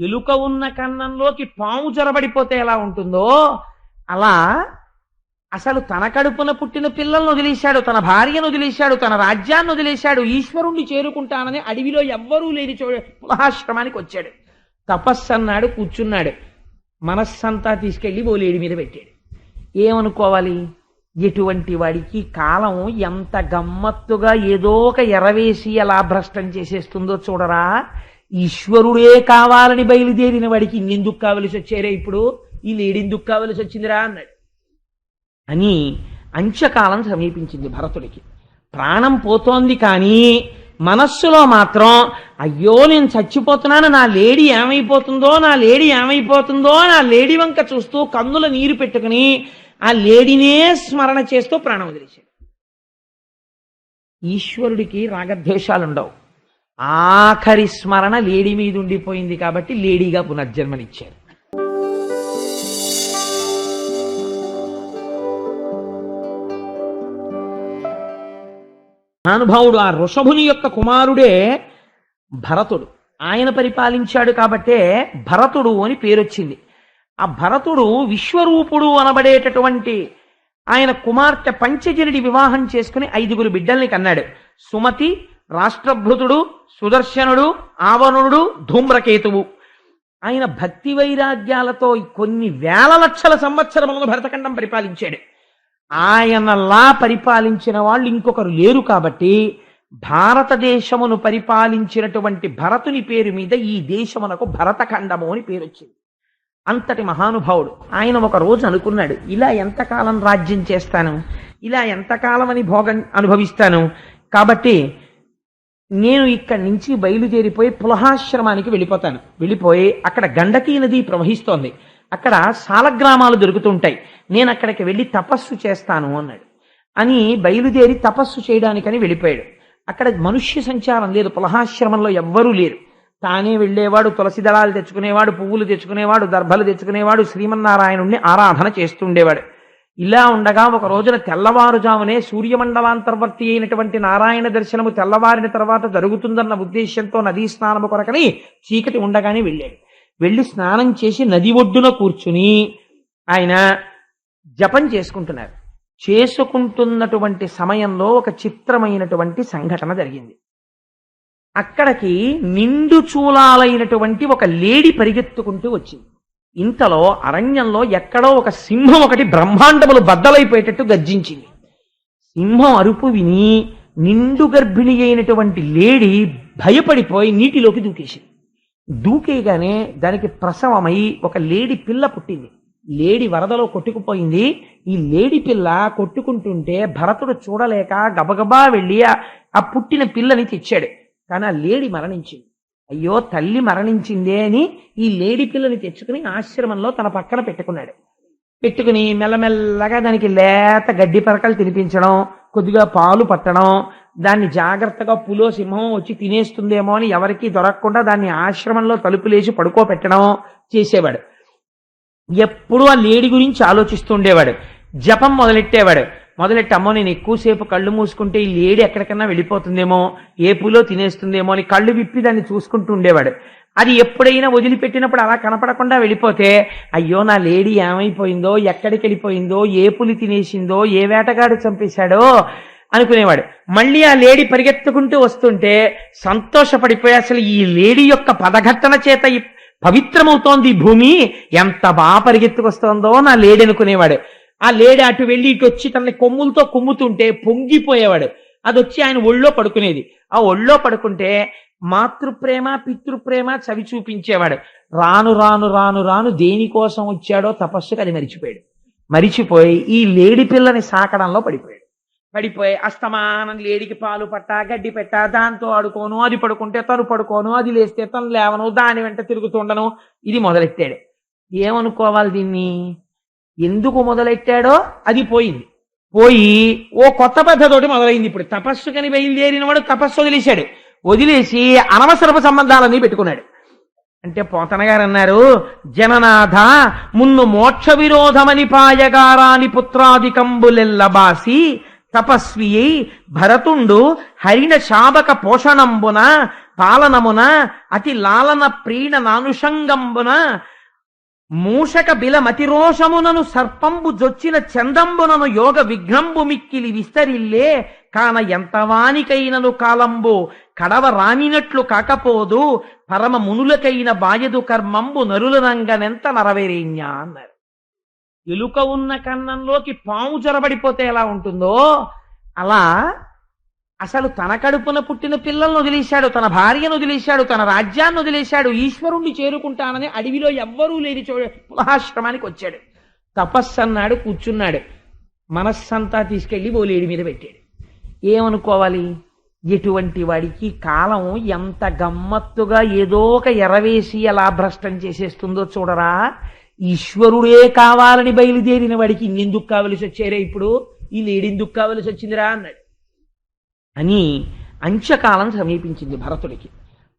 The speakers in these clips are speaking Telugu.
ఎలుక ఉన్న కన్నంలోకి పాము జొరబడిపోతే ఎలా ఉంటుందో అలా అసలు తన కడుపున పుట్టిన పిల్లలను వదిలేశాడు తన భార్యను వదిలేశాడు తన రాజ్యాన్ని వదిలేశాడు ఈశ్వరుణ్ణి చేరుకుంటానని అడవిలో ఎవ్వరూ లేని చో పులహాశ్రమానికి వచ్చాడు. తపస్సు అన్నాడు కూర్చున్నాడు. మనస్సంతా తీసుకెళ్ళి ఓలేడి మీద పెట్టాడు. ఏమనుకోవాలి? ఎటువంటి వాడికి కాలం ఎంత గమ్మత్తుగా ఏదో ఒక ఎరవేసి ఎలా భ్రష్టం చేసేస్తుందో చూడరా? ఈశ్వరుడే కావాలని బయలుదేరిన వాడికి ఇన్నెందుకు కావలసి వచ్చారే ఇప్పుడు? ఈ లేడెందుకు కావలసి వచ్చిందిరా అన్నాడు. అని అంచకాలం సమీపించింది భరతుడికి. ప్రాణం పోతోంది కానీ మనస్సులో మాత్రం అయ్యో నేను చచ్చిపోతున్నాను నా లేడీ ఏమైపోతుందో నా లేడీ ఏమైపోతుందో నా లేడీ వంక చూస్తూ కన్నుల నీరు పెట్టుకుని ఆ లేడీనే స్మరణ చేస్తూ ప్రాణం వదిలేశాడు. ఈశ్వరుడికి రాగద్వేషాలుండవు. ఆఖరి స్మరణ లేడీ మీద ఉండిపోయింది కాబట్టి లేడీగా పునర్జన్మనిచ్చారు. మహానుభావుడు ఆ ఋషభుని యొక్క కుమారుడే భరతుడు. ఆయన పరిపాలించాడు కాబట్టే భరతుడు అని పేరొచ్చింది. ఆ భరతుడు విశ్వరూపుడు అనబడేటటువంటి ఆయన కుమార్తె పంచజనుడి వివాహం చేసుకుని ఐదుగురు బిడ్డల్ని కన్నాడు. సుమతి రాష్ట్రభృతుడు సుదర్శనుడు ఆవరుణుడు ధూమ్రకేతువు. ఆయన భక్తి వైరాగ్యాలతో కొన్ని వేల లక్షల సంవత్సరములను భరతఖండం పరిపాలించాడు. ఆయనలా పరిపాలించిన వాళ్ళు ఇంకొకరు లేరు కాబట్టి భారతదేశమును పరిపాలించినటువంటి భరతుని పేరు మీద ఈ దేశమునకు భరతఖండము అని పేరు వచ్చింది. అంతటి మహానుభావుడు. ఆయన ఒక రోజు అనుకున్నాడు ఇలా ఎంతకాలం రాజ్యం చేస్తాను? ఇలా ఎంతకాలం అని భోగం అనుభవిస్తాను? కాబట్టి నేను ఇక్కడి నుంచి బయలుదేరిపోయి పులహాశ్రమానికి వెళ్ళిపోతాను. వెళ్ళిపోయి అక్కడ గండకీ నది ప్రవహిస్తోంది. అక్కడ సాలగ్రామాలు దొరుకుతుంటాయి. నేను అక్కడికి వెళ్ళి తపస్సు చేస్తాను అన్నాడు. అని బయలుదేరి తపస్సు చేయడానికని వెళ్ళిపోయాడు. అక్కడ మనుష్య సంచారం లేదు. పులహాశ్రమంలో ఎవ్వరూ లేరు. తానే వెళ్ళేవాడు తులసి దళాలు తెచ్చుకునేవాడు పువ్వులు తెచ్చుకునేవాడు దర్భలు తెచ్చుకునేవాడు శ్రీమన్నారాయణుణ్ణి ఆరాధన చేస్తుండేవాడు. ఇలా ఉండగా ఒక రోజున తెల్లవారుజామునే సూర్యమండలాంతర్వర్తి అయినటువంటి నారాయణ దర్శనము తెల్లవారిన తర్వాత జరుగుతుందన్న ఉద్దేశంతో నదీ స్నానము కొరకని చీకటి ఉండగానే వెళ్ళాడు. వెళ్ళి స్నానం చేసి నది ఒడ్డున కూర్చుని ఆయన జపం చేసుకుంటున్నారు. చేసుకుంటున్నటువంటి సమయంలో ఒక చిత్రమైనటువంటి సంఘటన జరిగింది. అక్కడికి నిండు చూలాలైనటువంటి ఒక లేడి పరిగెత్తుకుంటూ వచ్చింది. ఇంతలో అరణ్యంలో ఎక్కడో ఒక సింహం ఒకటి బ్రహ్మాండములు బద్దలైపోయేటట్టు గర్జించింది. సింహం అరుపు విని నిండు గర్భిణి అయినటువంటి లేడి భయపడిపోయి నీటిలోకి దూకేసింది. దూకేగానే దానికి ప్రసవమై ఒక లేడి పిల్ల పుట్టింది. లేడి వరదలో కొట్టుకుపోయింది. ఈ లేడి పిల్ల కొట్టుకుంటుంటే భరతుడు చూడలేక గబగబా వెళ్ళి ఆ పుట్టిన పిల్లని తెచ్చాడు. కానీ ఆ లేడి మరణించింది. అయ్యో తల్లి మరణించిందే అని ఈ లేడి పిల్లని తెచ్చుకుని ఆశ్రమంలో తన పక్కన పెట్టుకున్నాడు. పెట్టుకుని మెల్లమెల్లగా దానికి లేత గడ్డి పరకలు తినిపించడం కొద్దిగా పాలు పట్టడం దాన్ని జాగ్రత్తగా పులో సింహం వచ్చి తినేస్తుందేమో అని ఎవరికీ దొరకకుండా దాన్ని ఆశ్రమంలో తలుపులేసి పడుకోబెట్టడం చేసేవాడు. ఎప్పుడూ ఆ లేడి గురించి ఆలోచిస్తుండేవాడు జపం మొదలెట్టేవాడు. మొదలెట్టి అమ్మో నేను ఎక్కువసేపు కళ్ళు మూసుకుంటే ఈ లేడి ఎక్కడికన్నా వెళ్ళిపోతుందేమో ఏ పూలో తినేస్తుందేమో అని కళ్ళు విప్పి దాన్ని చూసుకుంటూ ఉండేవాడు. అది ఎప్పుడైనా వదిలిపెట్టినప్పుడు అలా కనపడకుండా వెళ్ళిపోతే అయ్యో నా లేడీ ఏమైపోయిందో ఎక్కడికి వెళ్ళిపోయిందో ఏ పులి తినేసిందో ఏ వేటగాడు చంపేశాడో అనుకునేవాడు. మళ్ళీ ఆ లేడీ పరిగెత్తుకుంటూ వస్తుంటే సంతోషపడిపోయి అసలు ఈ లేడీ యొక్క పదఘట్టన చేత ఈ పవిత్రమవుతోంది భూమి ఎంత బాగా పరిగెత్తుకొస్తోందో నా లేడి అనుకునేవాడు ఆ లేడి అటు వెళ్ళి ఇటు వచ్చి తనని కొమ్ములతో కొమ్ముతుంటే పొంగిపోయేవాడు. అది వచ్చి ఆయన ఒళ్ళో పడుకునేది. ఆ ఒళ్ళో పడుకుంటే మాతృప్రేమ పితృప్రేమ చవి చూపించేవాడు. రాను రాను రాను రాను దేనికోసం వచ్చాడో తపస్సుకు అది మరిచిపోయాడు. మరిచిపోయి ఈ లేడి పిల్లని సాకడంలో పడిపోయాడు. పడిపోయి అస్తమానం లేడికి పాలు పట్ట గడ్డి పెట్ట దాంతో ఆడుకోను అది పడుకుంటే తను పడుకోను అది లేస్తే తను లేవను దాని వెంట తిరుగుతుండను ఇది మొదలెట్టాడు. ఏమనుకోవాలి దీన్ని? ఎందుకు మొదలెట్టాడో అది పోయింది. పోయి ఓ కొత్త పద్ధతోటి మొదలైంది ఇప్పుడు. తపస్సుకని బయలుదేరిన వాడు తపస్సు వదిలేశాడు. వదిలేసి అనవసరపు సంబంధాలన్నీ పెట్టుకున్నాడు. అంటే పోతనగారు అన్నారు జననాథ మున్ను మోక్ష విరోధమని పాయగారాని పుత్రాదికంబులెల్లబాసి తపస్వి అయి భరతుండు హరిణ శాబక పోషణంబున పాలనమున అతి లాలన ప్రీణ నానుషంగంబున మూషక బిల మతిరోషమునను సర్పంబు జొచ్చిన చందంబునను యోగ విఘ్నంబు మిక్కిలి విస్తరిల్లే. కాన ఎంతవానికైనను కాలంబు కడవ రానినట్లు కాకపోదు. పరమ మునులకైన బాయదు కర్మంబు నరులనంగనెంత నరవేరేణ్య అన్నారు. ఎలుక ఉన్న కన్నంలోకి పాము జొరబడిపోతే ఎలా ఉంటుందో? అలా అసలు తన కడుపున పుట్టిన పిల్లలను వదిలేశాడు తన భార్యను వదిలేశాడు తన రాజ్యాన్ని వదిలేశాడు ఈశ్వరుణ్ణి చేరుకుంటానని అడవిలో ఎవ్వరూ లేని చో పులహాశ్రమానికి వచ్చాడు. తపస్సు అన్నాడు కూర్చున్నాడు. మనస్సంతా తీసుకెళ్ళి బోలేడి మీద పెట్టాడు. ఏమనుకోవాలి? ఎటువంటి వాడికి కాలం ఎంత గమ్మత్తుగా ఏదో ఒక ఎరవేసి ఎలా భ్రష్టం చేసేస్తుందో చూడరా? ఈశ్వరుడే కావాలని బయలుదేరిన వాడికి ఇన్నెందుకు కావలసి వచ్చారే ఇప్పుడు? ఈ లేడెందుకు కావలసి వచ్చిందిరా అన్నాడు. అని అంత్యకాలం సమీపించింది భరతుడికి.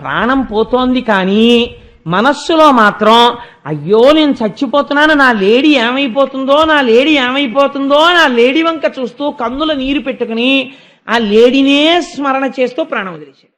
ప్రాణం పోతోంది కానీ మనస్సులో మాత్రం అయ్యో నేను చచ్చిపోతున్నాను నా లేడీ ఏమైపోతుందో నా లేడీ ఏమైపోతుందో నా లేడీ వంక చూస్తూ కన్నుల నీరు పెట్టుకుని ఆ లేడీనే స్మరణ చేస్తూ ప్రాణం వదిలేశాడు.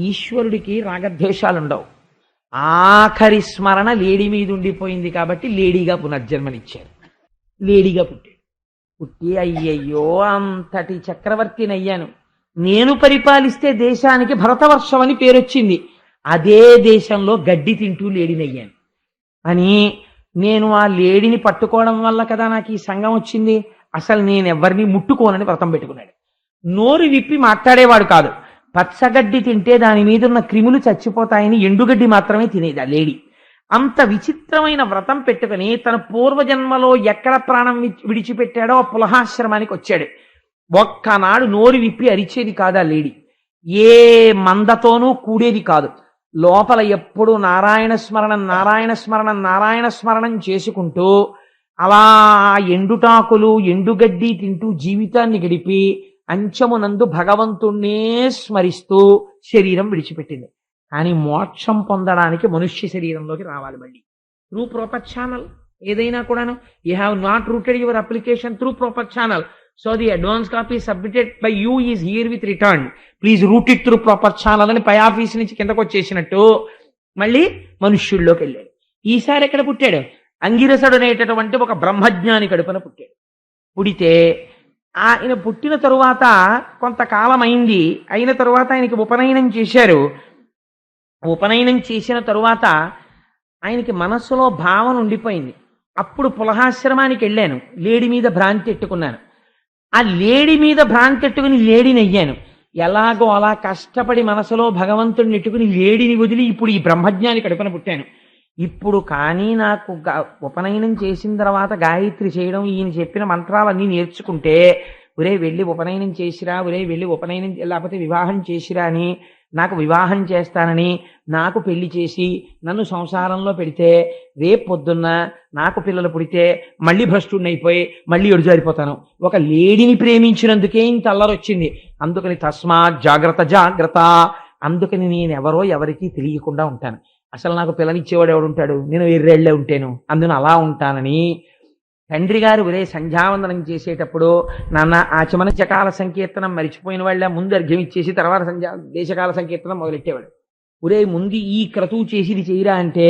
ఈశ్వరుడికి రాగద్వేషాలుండవు. ఆఖరి స్మరణ లేడీ మీద ఉండిపోయింది కాబట్టి లేడీగా పునర్జన్మనిచ్చారు లేడీగా పుట్టాడు. పుట్టి అయ్యయ్యో అంతటి చక్రవర్తిని అయ్యాను. నేను పరిపాలిస్తే దేశానికి భరతవర్షం అని పేరొచ్చింది. అదే దేశంలో గడ్డి తింటూ లేడినయ్యాను. అని నేను ఆ లేడిని పట్టుకోవడం వల్ల కదా నాకు ఈ సంఘం వచ్చింది. అసలు నేను ఎవరిని ముట్టుకోనని వ్రతం పెట్టుకున్నాడు. నోరు విప్పి మాట్లాడేవాడు కాదు. పచ్చగడ్డి తింటే దాని మీద ఉన్న క్రిములు చచ్చిపోతాయని ఎండుగడ్డి మాత్రమే తినేది ఆ లేడీ. అంత విచిత్రమైన వ్రతం పెట్టుకుని తన పూర్వజన్మలో ఎక్కడ ప్రాణం విడిచిపెట్టాడో ఆ పులహాశ్రమానికి వచ్చాడు. ఒక్కనాడు నోరు విప్పి అరిచేది కాదు ఆ లేడీ. ఏ మందతోనూ కూడేది కాదు. లోపల ఎప్పుడు నారాయణ స్మరణం నారాయణ స్మరణం నారాయణ స్మరణం చేసుకుంటూ అలా ఎండుటాకులు ఎండుగడ్డి తింటూ జీవితాన్ని గడిపి అంచమునందు భగవంతుణ్ణే స్మరిస్తూ శరీరం విడిచిపెట్టింది. కానీ మోక్షం పొందడానికి మనుష్య శరీరంలోకి రావాలి మళ్ళీ. త్రూ ప్రాపర్ ఛానల్ ఏదైనా కూడాను. You have not routed your application through proper channel so the advance copy submitted by you is here with return please route it through proper channel అని పై ఆఫీస్ నుంచి కిందకు వచ్చేసినట్టు మళ్ళీ మనుష్యుల్లోకి వెళ్ళాడు. ఈసారి ఎక్కడ పుట్టాడు? అంగిరసుడు అనేటటువంటి ఒక బ్రహ్మజ్ఞాని కడుపున పుట్టాడు. పుడితే ఆయన పుట్టిన తరువాత కొంతకాలం అయింది అయిన తరువాత ఆయనకి ఉపనయనం చేశారు. ఉపనయనం చేసిన తరువాత ఆయనకి మనస్సులో భావన ఉండిపోయింది. అప్పుడు పులహాశ్రమానికి వెళ్ళాను. లేడి మీద భ్రాంతి ఎట్టుకున్నాను. ఆ లేడి మీద భ్రాంతి ఎట్టుకుని లేడిని అయ్యాను. ఎలాగో అలా కష్టపడి మనసులో భగవంతుడిని ఎట్టుకుని లేడిని వదిలి ఇప్పుడు ఈ బ్రహ్మజ్ఞాని కడుపున పుట్టాను. ఇప్పుడు కానీ నాకు ఉపనయనం చేసిన తర్వాత గాయత్రి చేయడం ఈయన చెప్పిన మంత్రాలన్నీ నేర్చుకుంటే ఒరే వెళ్ళి ఉపనయనం చేసిరా ఒరే వెళ్ళి ఉపనయనం లేకపోతే వివాహం చేసిరా అని నాకు వివాహం చేస్తానని నాకు పెళ్ళి చేసి నన్ను సంసారంలో పెడితే రేపు పొద్దున్న నాకు పిల్లలు పుడితే మళ్ళీ భ్రష్టుడినైపోయి అయిపోయి మళ్ళీ ఎడుజారిపోతాను ఒక లేడీని ప్రేమించినందుకే ఇంత అల్లరొచ్చింది అందుకని తస్మాత్ జాగ్రత్త జాగ్రత్త. అందుకని నేను ఎవరో ఎవరికీ తెలియకుండా ఉంటాను. అసలు నాకు పిల్లనిచ్చేవాడు ఎవడు ఉంటాడు నేను ఎర్రెళ్ళే ఉంటాను. అందున అలా ఉంటానని తండ్రి గారు ఉదయ సంధ్యావందనం చేసేటప్పుడు నాన్న ఆచమన చకాల సంకీర్తనం మరిచిపోయిన వాళ్ళ ముందు అర్ఘ్యం ఇచ్చేసి తర్వాత సంధ్యా దేశకాల సంకీర్తనం మొదలెట్టేవాడు. ఒరే ముందు ఈ క్రతువు చేసి ఇది చేయరా అంటే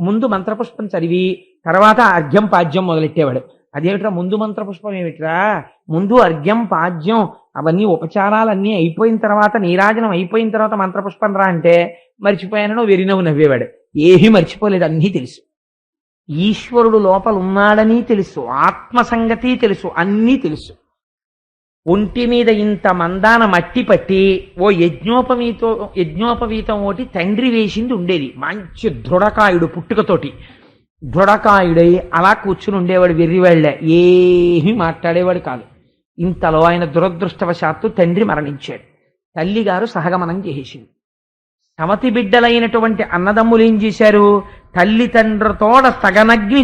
ముందు మంత్రపుష్పం చదివి తర్వాత అర్ఘ్యం పాద్యం మొదలెట్టేవాడు. అదేమిట్రా ముందు మంత్రపుష్పం ఏమిట్రా? ముందు అర్ఘ్యం పాద్యం అవన్నీ ఉపచారాలన్నీ అయిపోయిన తర్వాత నీరాజనం అయిపోయిన తర్వాత మంత్రపుష్పం రా అంటే మర్చిపోయానో వెరినవు నవ్వేవాడు. ఏమీ మర్చిపోలేదు అన్నీ తెలుసు. ఈశ్వరుడు లోపల ఉన్నాడని తెలుసు ఆత్మ సంగతి తెలుసు అన్నీ తెలుసు. ఒంటి మీద ఇంత మందాన మట్టి పట్టి ఓ యజ్ఞోపవీతో యజ్ఞోపవీతం ఒకటి తండ్రి వేసింది ఉండేది మంచి దృఢకాయుడు పుట్టుకతోటి. దృఢకాయుడై అలా కూర్చుని ఉండేవాడు వెర్రివాళ్ళ ఏమీ మాట్లాడేవాడు కాదు. ఇంతలో ఆయన దురదృష్టవశాత్తు తండ్రి మరణించాడు. తల్లిగారు సహగమనం చేసేసింది. సమతి బిడ్డలైనటువంటి అన్నదమ్ములు ఏం చేశారు? తల్లి తండ్రితోడ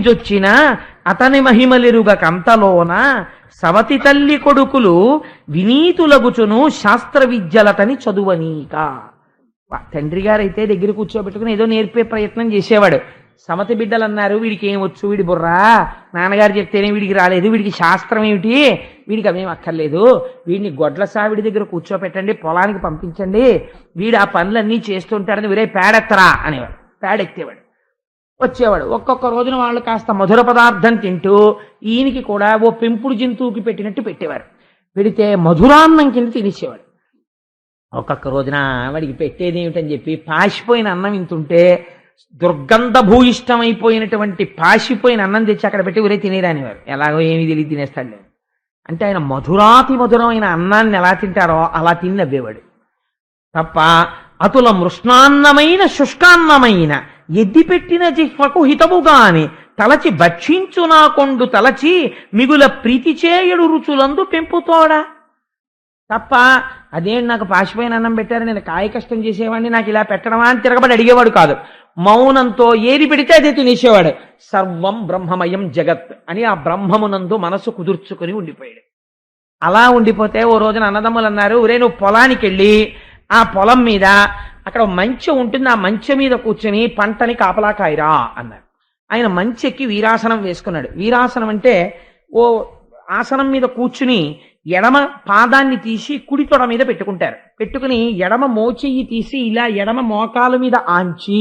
జొచ్చిన అతని మహిమలెరుగ కంతలోన సవతి తల్లి కొడుకులు వినీతులగుచును శాస్త్ర విద్యలతని చదువనీక తండ్రి గారైతే దగ్గర కూర్చోబెట్టుకుని ఏదో నేర్పే ప్రయత్నం చేసేవాడు. సమతి బిడ్డలు అన్నారు వీడికి ఏం వచ్చు వీడి బుర్రా? నాన్నగారు చెప్తేనే వీడికి రాలేదు వీడికి శాస్త్రం ఏమిటి? వీడికి అవేం అక్కర్లేదు. వీడిని గొడ్ల సావిడి దగ్గర కూర్చోపెట్టండి పొలానికి పంపించండి. వీడు ఆ పనులన్నీ చేస్తుంటాడని వీరే పేడెత్తరా అనేవాడు. పేడెత్తేవాడు వచ్చేవాడు. ఒక్కొక్క రోజున వాళ్ళు కాస్త మధుర పదార్థం తింటూ ఈయనకి కూడా ఓ పెంపుడు జంతువుకి పెట్టినట్టు పెట్టేవారు. పెడితే మధురాన్నం కింద తినేసేవాడు. ఒక్కొక్క రోజున వాడికి పెట్టేది ఏమిటని చెప్పి పాసిపోయిన అన్నం ఇంతుంటే దుర్గంధ భూయిష్టమైపోయినటువంటి పాసిపోయిన అన్నం తెచ్చి అక్కడ పెట్టి ఊరే తినేరానివారు ఎలాగో ఏమీ తెలియదు తినేస్తాడు అంటే ఆయన మధురాతి మధురమైన అన్నాన్ని ఎలా తింటారో అలా తిని నవ్వేవాడు. తప్ప అతుల మృష్ణాన్నమైన శుష్కాన్నమైన ఎద్దిపెట్టిన జిహ్వకు హితముగాని తలచి భక్షించు నాకొండు తలచి మిగుల ప్రీతి చేయడు రుచులందు పెంపుతోడా? తప్ప అదేంటి నాకు పాసిపోయిన అన్నం పెట్టారు నేను కాయ కష్టం చేసేవాడిని నాకు ఇలా పెట్టడమా అని తిరగబడి అడిగేవాడు కాదు. మౌనంతో ఏది పెడితే అదే తినేసేవాడు. సర్వం బ్రహ్మమయం జగత్ అని ఆ బ్రహ్మమునందు మనసు కుదుర్చుకుని ఉండిపోయాడు. అలా ఉండిపోతే ఓ రోజున అన్నదమ్ములు అన్నారు ఒరే నువ్వు పొలానికి వెళ్ళి ఆ పొలం మీద అక్కడ మంచం ఉంటుంది ఆ మంచం మీద కూర్చొని పంటని కాపలా కాయరా అన్నారు ఆయన మంచెక్కి వీరాసనం వేసుకున్నాడు. వీరాసనం అంటే ఓ ఆసనం మీద కూర్చుని ఎడమ పాదాన్ని తీసి కుడి తొడ మీద పెట్టుకుంటారు. పెట్టుకుని ఎడమ మోచెయ్యి తీసి ఇలా ఎడమ మోకాలు మీద ఆంచి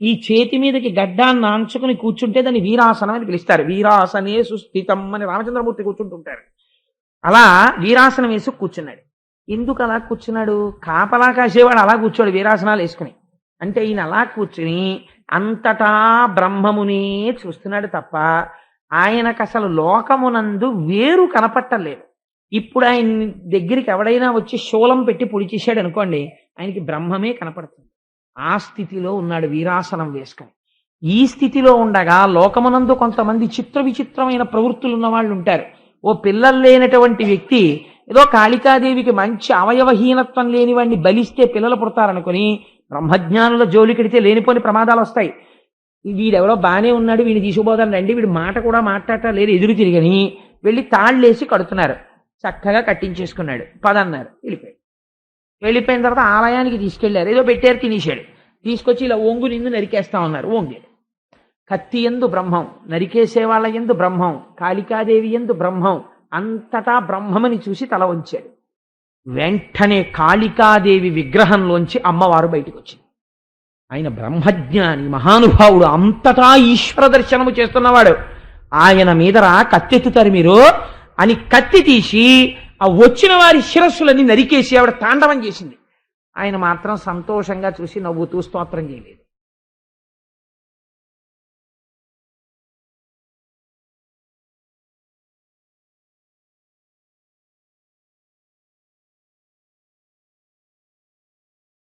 ఈ చేతి మీదకి గడ్డాన్ని ఆంచుకుని కూర్చుంటే దాన్ని వీరాసనం అని పిలుస్తారు. వీరాసనే సుస్థితం అని రామచంద్రమూర్తి కూర్చుంటుంటారు. అలా వీరాసనం వేసి కూర్చున్నాడు. ఎందుకు అలా కూర్చున్నాడు? కాపలా కాసేవాడు అలా కూర్చోడు వీరాసనాలు వేసుకుని. అంటే ఈయన అలా కూర్చుని అంతటా బ్రహ్మమునే చూస్తున్నాడు తప్ప ఆయనకు అసలు లోకమునందు వేరు కనపట్టలేదు ఇప్పుడు ఆయన దగ్గరికి ఎవడైనా వచ్చి శూలం పెట్టి పొడిచేసాడు అనుకోండి ఆయనకి బ్రహ్మమే కనపడుతుంది. ఆ స్థితిలో ఉన్నాడు వీరాసనం వేసుకొని. ఈ స్థితిలో ఉండగా లోకమునందు కొంతమంది చిత్ర విచిత్రమైన ప్రవృత్తులు ఉన్న వాళ్ళు ఉంటారు. ఓ పిల్లలు లేనటువంటి వ్యక్తి ఏదో కాళికాదేవికి మంచి అవయవహీనత్వం లేని వాడిని బలిస్తే పిల్లలు పుడతారనుకుని బ్రహ్మజ్ఞానుల జోలికెడితే లేనిపోని ప్రమాదాలు వస్తాయి. వీడెవరో బాగానే ఉన్నాడు వీడిని తీసుకుపోతాను రండి వీడు మాట కూడా మాట్లాడటం లేదు ఎదురు తిరిగని వెళ్ళి తాళ్ళేసి కడుతున్నారు. చక్కగా కట్టించేసుకున్నాడు. పదన్నారు వెళ్ళిపోయాడు. వెళ్ళిపోయిన తర్వాత ఆలయానికి తీసుకెళ్ళారు. ఏదో పెట్టారు తినేశాడు. తీసుకొచ్చి ఇలా ఒంగు నిందు నరికేస్తా ఉన్నారు ఒంగాడు కత్తి ఎందు బ్రహ్మం నరికేసే వాళ్ళ ఎందు బ్రహ్మం కాళికాదేవి ఎందు బ్రహ్మం అంతటా బ్రహ్మమని చూసి తల వంచాడు. వెంటనే కాళికాదేవి విగ్రహంలోంచి అమ్మవారు బయటకు వచ్చింది ఆయన బ్రహ్మజ్ఞాని మహానుభావుడు అంతటా ఈశ్వర దర్శనము చేస్తున్నవాడు. ఆయన మీదరా కత్తెత్తుతారు మీరు అని కత్తి తీసి ఆ వచ్చిన వారి శిరస్సులని నరికేసి ఆవిడ తాండవం చేసింది. ఆయన మాత్రం సంతోషంగా చూసి నవ్వుతూ స్తోత్రం చేయలేదు.